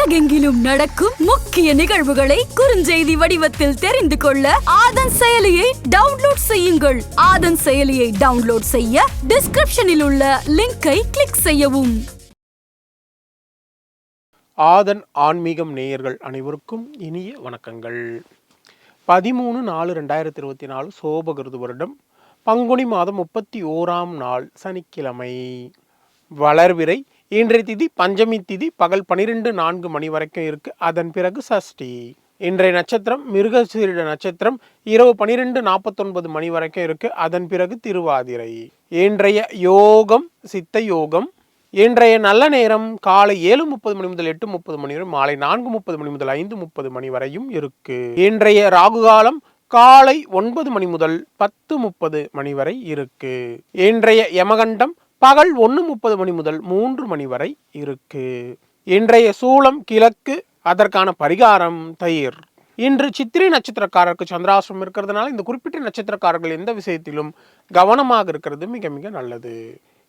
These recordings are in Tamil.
உலகெங்கிலும் நடக்கும் முக்கிய நிகழ்வுகளை குறுஞ்செய்தி வடிவத்தில் தெரிந்து கொள்ள ஆதன் செயலியை டவுன்லோட் செய்யுங்கள். ஆதன் செயலியை டவுன்லோட் செய்ய டிஸ்கிரிப்ஷனில் உள்ள லிங்கை கிளிக் செய்யவும். ஆதன் ஆன்மீகம் நேயர்கள் அனைவருக்கும் இனிய வணக்கங்கள். பதிமூணு நாலு ரெண்டாயிரத்தி இருபத்தி நாலு சோபகிருது வருடம் பங்குனி மாதம் முப்பத்தி ஓராம் நாள் சனிக்கிழமை. வளர்விரை இன்றைய திதி பஞ்சமி திதி பகல் பனிரெண்டு நான்கு மணி வரைக்கும் இருக்கு. அதன் பிறகு சஷ்டி. இன்றைய நட்சத்திரம் மிருகசீரிட நட்சத்திரம் இரவு பனிரெண்டு நாற்பத்தொன்பது மணி வரைக்கும் இருக்கு. அதன் பிறகு திருவாதிரை. இன்றைய யோகம் சித்த யோகம். இன்றைய நல்ல நேரம் காலை ஏழு முப்பது மணி முதல் எட்டு முப்பது மணி வரை மாலை நான்கு முப்பது மணி முதல் ஐந்து முப்பது மணி வரையும் இருக்கு. இன்றைய ராகு காலம் காலை ஒன்பது மணி முதல் பத்து முப்பது மணி வரை இருக்கு. இன்றைய யமகண்டம் பகல் ஒன்று முப்பது மணி முதல் மூன்று மணி வரை இருக்கு. இன்றைய சூளம் கிழக்கு அதற்கான பரிகாரம் தயிர். இன்று சித்திரை நட்சத்திரக்காரருக்கு சந்திராசிரம் இருக்கிறதுனால இந்த குறிப்பிட்ட நட்சத்திரக்காரர்கள் எந்த விஷயத்திலும் கவனமாக இருக்கிறது மிக மிக நல்லது.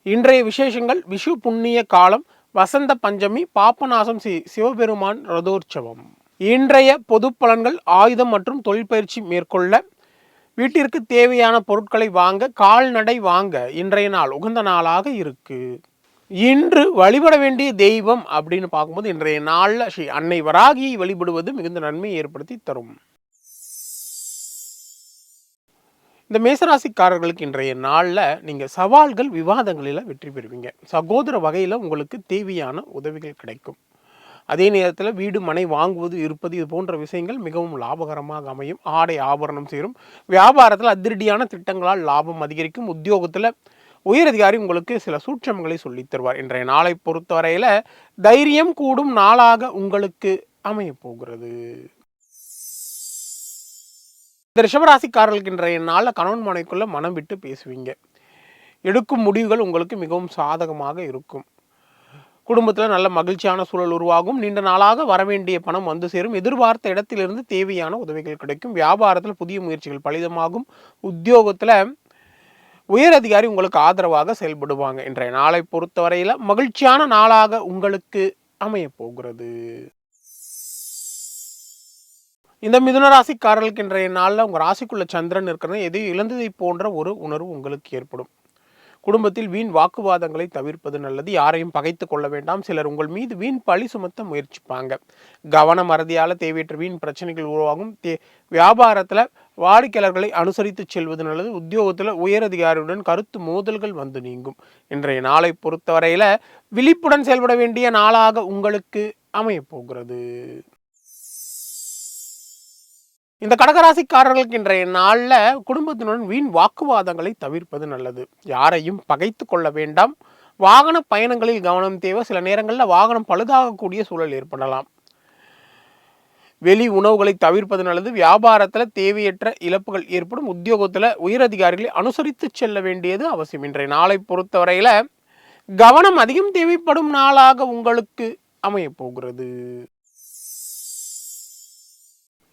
இன்றைய விசேஷங்கள் விஷு புண்ணிய காலம் வசந்த பஞ்சமி பாப்பநாசம் சி சிவபெருமான் ரதோற்சவம். இன்றைய பொது பலன்கள் ஆயுதம் மற்றும் தொழிற்பயிற்சி மேற்கொள்ள வீட்டிற்கு தேவையான பொருட்களை வாங்க கால்நடை வாங்க இன்றைய நாள் உகந்த நாளாக இருக்கு. இன்று வழிபட வேண்டிய தெய்வம் அப்படின்னு பார்க்கும்போது இன்றைய நாளில் ஸ்ரீ அன்னை வராகியை வழிபடுவது மிகுந்த நன்மையை ஏற்படுத்தி தரும். இந்த மேசராசிக்காரர்களுக்கு இன்றைய நாளில் நீங்கள் சவால்கள் விவாதங்களில் வெற்றி பெறுவீங்க. சகோதர வகையில் உங்களுக்கு தேவையான உதவிகள் கிடைக்கும். அதே நேரத்தில் வீடு மனை வாங்குவது இருப்பது இது போன்ற விஷயங்கள் மிகவும் லாபகரமாக அமையும். ஆடை ஆபரணம் சேரும். வியாபாரத்தில் அதிரடியான திட்டங்களால் லாபம் அதிகரிக்கும். உத்தியோகத்தில் உயரதிகாரி உங்களுக்கு சில சூட்சமங்களை சொல்லித் தருவார். இன்றைய நாளை பொறுத்தவரையில் தைரியம் கூடும் நாளாக உங்களுக்கு அமைய போகிறது. இந்த ரிஷபராசிக்காரர்களுக்கு இன்றைய நாளில் கணவன் மனைக்குள்ளே மனம் விட்டு பேசுவீங்க. எடுக்கும் முடிவுகள் உங்களுக்கு மிகவும் சாதகமாக இருக்கும். குடும்பத்தில் நல்ல மகிழ்ச்சியான சூழல் உருவாகும். நீண்ட நாளாக வரவேண்டிய பணம் வந்து சேரும். எதிர்பார்த்த இடத்திலிருந்து தேவையான உதவிகள் கிடைக்கும். வியாபாரத்தில் புதிய முயற்சிகள் பலிதமாகும். உத்தியோகத்தில் உயர் அதிகாரி உங்களுக்கு ஆதரவாக செயல்படுவாங்க. இன்றைய நாளை பொறுத்தவரையில் மகிழ்ச்சியான நாளாக உங்களுக்கு அமைய போகிறது. இந்த மிதுன ராசிக்காரர்களுக்கு இன்றைய நாளில் உங்கள் ராசிக்குள்ள சந்திரன் இருக்கிறது. எதையும் இழந்ததை போன்ற ஒரு உணர்வு உங்களுக்கு ஏற்படும். குடும்பத்தில் வீண் வாக்குவாதங்களை தவிர்ப்பது நல்லது. யாரையும் பகைத்து கொள்ள வேண்டாம். சிலர் உங்கள் மீது வீண் பழி சுமத்த முயற்சிப்பாங்க. கவன மறதியால் தேவையற்ற வீண் பிரச்சனைகள் உருவாகும். தே வியாபாரத்தில் வாடிக்கையாளர்களை அனுசரித்து செல்வது நல்லது. உத்தியோகத்தில் உயரதிகாரியுடன் கருத்து மோதல்கள் வந்து நீங்கும். இன்றைய நாளை பொறுத்தவரையில் விழிப்புடன் செயல்பட வேண்டிய நாளாக உங்களுக்கு அமையப்போகிறது இந்த கடகராசிக்காரர்களுக்கு இன்றைய நாளில் குடும்பத்தினுடன் வீண் வாக்குவாதங்களை தவிர்ப்பது நல்லது. யாரையும் பகைத்து கொள்ள வேண்டாம். வாகன பயணங்களில் கவனம் தேவை. சில நேரங்களில் வாகனம் பழுதாகக்கூடிய சூழல் ஏற்படலாம். வெளி உணவுகளை தவிர்ப்பது நல்லது. வியாபாரத்தில் தேவையற்ற இழப்புகள் ஏற்படும். உத்தியோகத்தில் உயரதிகாரிகளை அனுசரித்து செல்ல வேண்டியது அவசியம். இன்றைய நாளை பொறுத்தவரையில் கவனம் அதிகம் தேவைப்படும் நாளாக உங்களுக்கு அமையப்போகிறது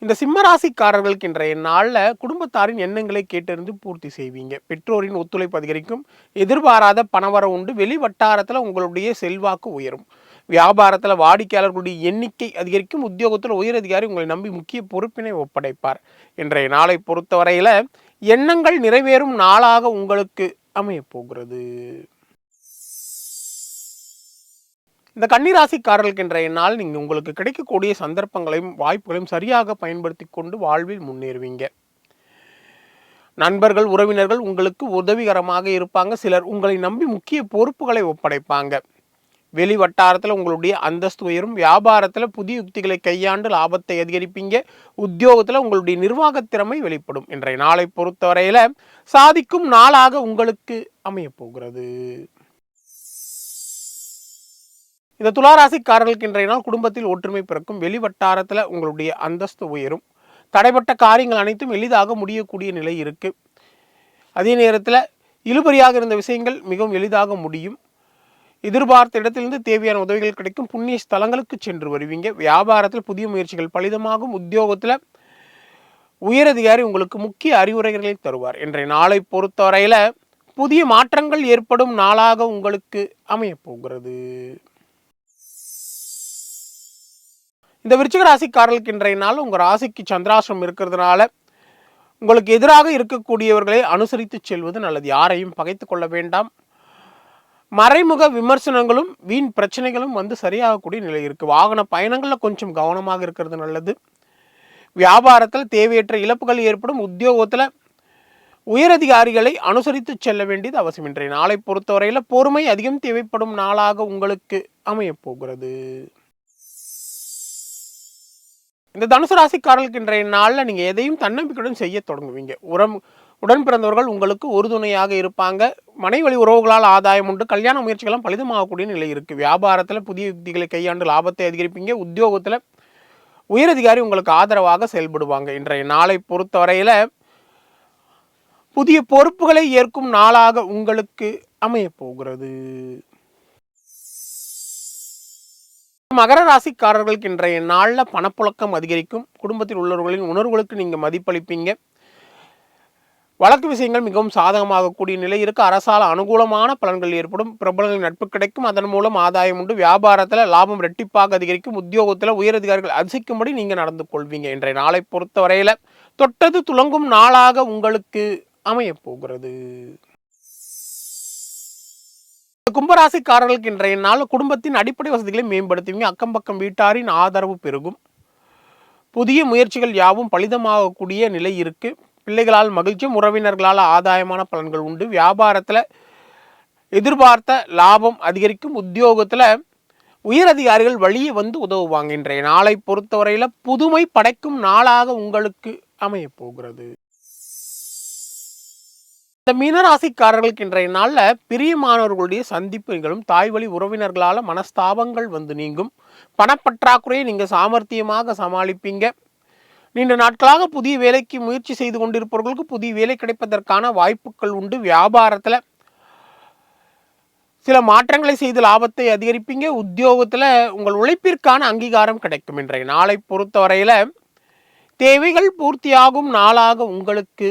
இந்த சிம்மராசிக்காரர்களுக்கு இன்றைய நாளில் குடும்பத்தாரின் எண்ணங்களை கேட்டறிந்து பூர்த்தி செய்வீங்க. பெற்றோரின் ஒத்துழைப்பு அதிகரிக்கும். எதிர்பாராத பணவர உண்டு. வெளி வட்டாரத்தில் உங்களுடைய செல்வாக்கு உயரும். வியாபாரத்தில் வாடிக்கையாளர்களுடைய எண்ணிக்கை அதிகரிக்கும். உத்தியோகத்தில் உயரதிகாரி உங்களை நம்பி முக்கிய பொறுப்பினை ஒப்படைப்பார். இன்றைய நாளை பொறுத்தவரையில் எண்ணங்கள் நிறைவேறும் நாளாக உங்களுக்கு அமையப்போகிறது. இந்த கன்னிராசிக்காரர்களுக்கு இன்றைய நாள் நீங்கள் உங்களுக்கு கிடைக்கக்கூடிய சந்தர்ப்பங்களையும் வாய்ப்புகளையும் சரியாக பயன்படுத்தி கொண்டு வாழ்வில் முன்னேறுவீங்க. நண்பர்கள் உறவினர்கள் உங்களுக்கு உதவிகரமாக இருப்பாங்க. சிலர் உங்களை நம்பி முக்கிய பொறுப்புகளை ஒப்படைப்பாங்க. வெளி வட்டாரத்தில் உங்களுடைய அந்தஸ்து உயரும். வியாபாரத்தில் புதிய யுக்திகளை கையாண்டு லாபத்தை அதிகரிப்பீங்க. உத்தியோகத்தில் உங்களுடைய நிர்வாகத் திறமை வெளிப்படும். இன்றைய நாளை பொறுத்தவரையில் சாதிக்கும் நாளாக உங்களுக்கு அமையப்போகிறது இந்த துளாராசிக்காரர்களுக்கு இன்றைய நாள் குடும்பத்தில் ஒற்றுமை பிறக்கும். வெளிவட்டாரத்தில் உங்களுடைய அந்தஸ்து உயரும். தடைப்பட்ட காரியங்கள் அனைத்தும் எளிதாக முடியக்கூடிய நிலை இருக்கு. அதே நேரத்தில் இழுபறியாக இருந்த விஷயங்கள் மிகவும் எளிதாக முடியும். எதிர்பார்த்த இடத்திலிருந்து தேவையான உதவிகள் கிடைக்கும். புண்ணிய ஸ்தலங்களுக்கு சென்று வருவீங்க. வியாபாரத்தில் புதிய முயற்சிகள் பலிதமாகும். உத்தியோகத்தில் உயரதிகாரி உங்களுக்கு முக்கிய அறிவுரைகளை தருவார். இன்றைய நாளை பொறுத்தவரையில் புதிய மாற்றங்கள் ஏற்படும் நாளாக உங்களுக்கு அமையப் இந்த விருச்சிக ராசிக்காரர்களுக்கு இன்றைய நாள் உங்கள் ராசிக்கு சந்திராசிரம் இருக்கிறதுனால உங்களுக்கு எதிராக இருக்கக்கூடியவர்களை அனுசரித்து செல்வது நல்லது. யாரையும் பகைத்து கொள்ள வேண்டாம். மறைமுக விமர்சனங்களும் வீண் பிரச்சனைகளும் வந்து சரியாகக்கூடிய நிலை இருக்குது வாகன பயணங்களில் கொஞ்சம் கவனமாக இருக்கிறது நல்லது. வியாபாரத்தில் தேவையற்ற இழப்புகள் ஏற்படும். உத்தியோகத்தில் உயரதிகாரிகளை அனுசரித்து செல்ல வேண்டியது அவசியம். இன்றைய நாளை பொறுத்தவரையில் பொறுமை அதிகம் தேவைப்படும் நாளாக உங்களுக்கு அமையப் போகிறது. இந்த தனுசு ராசிக்காரர்களுக்கு இன்றைய நாளில் நீங்கள் எதையும் தன்னம்பிக்கையுடன் செய்ய தொடங்குவீங்க. உரம் உடன் பிறந்தவர்கள் உங்களுக்கு உறுதுணையாக இருப்பாங்க. மனை வழி உறவுகளால் ஆதாயம் உண்டு. கல்யாண முயற்சிகளும் பலிதமாகக்கூடிய நிலை இருக்குது வியாபாரத்தில் புதிய யுக்திகளை கையாண்டு லாபத்தை அதிகரிப்பீங்க. உத்தியோகத்தில் உயரதிகாரி உங்களுக்கு ஆதரவாக செயல்படுவாங்க. இன்றைய நாளை பொறுத்தவரையில் புதிய பொறுப்புகளை ஏற்கும் நாளாக உங்களுக்கு அமையப் போகிறது. மகர ராசிக்காரர்களுக்கு இன்றைய நாளில் பணப்புழக்கம் அதிகரிக்கும். குடும்பத்தில் உள்ளவர்களின் உணர்வுகளுக்கு நீங்கள் மதிப்பளிப்பீங்க. வழக்கு விஷயங்கள் மிகவும் சாதகமாகக்கூடிய நிலை இருக்கு. அரசால் அனுகூலமான பலன்கள் ஏற்படும். பிரபலங்களின் நட்பு கிடைக்கும். அதன் மூலம் ஆதாயம் உண்டு. வியாபாரத்தில் லாபம் ரெட்டிப்பாக அதிகரிக்கும். உத்தியோகத்தில் உயரதிகாரிகள் அதிசிக்கும்படி நீங்கள் நடந்து கொள்வீங்க. இன்றைய நாளை பொறுத்தவரையில் தொட்டது துலங்கும் நாளாக உங்களுக்கு அமையப் போகிறது. கும்பராசிக்காரர்களுக்கு இன்றைய நாள் குடும்பத்தின் அடிப்படை வசதிகளை மேம்படுத்துவீங்க. அக்கம் பக்கம் வீட்டாரின் ஆதரவு பெருகும். புதிய முயற்சிகள் யாவும் பலிதமாகக்கூடிய நிலை இருக்கு. பிள்ளைகளால் மகிழ்ச்சியும் உறவினர்களால் ஆதாயமான பலன்கள் உண்டு. வியாபாரத்தில் எதிர்பார்த்த லாபம் அதிகரிக்கும். உத்தியோகத்தில் உயர் அதிகாரிகள் வழியே வந்து உதவுவாங்க. இன்றைய நாளை பொறுத்தவரையில் புதுமை படைக்கும் நாளாக உங்களுக்கு அமையப் போகிறது. இந்த மீனராசிக்காரர்களுக்கு இன்றைய நாளில் பிரியமானவர்களுடைய சந்திப்பு நிகழும். தாய் வழி உறவினர்களால் மனஸ்தாபங்கள் வந்து நீங்கும். பணப்பற்றாக்குறையை நீங்கள் சாமர்த்தியமாக சமாளிப்பீங்க. நீண்ட நாட்களாக புதிய வேலைக்கு முயற்சி செய்து கொண்டிருப்பவர்களுக்கு புதிய வேலை கிடைப்பதற்கான வாய்ப்புகள் உண்டு. வியாபாரத்தில் சில மாற்றங்களை செய்து லாபத்தை அதிகரிப்பீங்க. உத்தியோகத்தில் உங்கள் உழைப்பிற்கான அங்கீகாரம் கிடைக்கும். இன்றைய நாளை பொறுத்தவரையில் தேவைகள் பூர்த்தியாகும் நாளாக உங்களுக்கு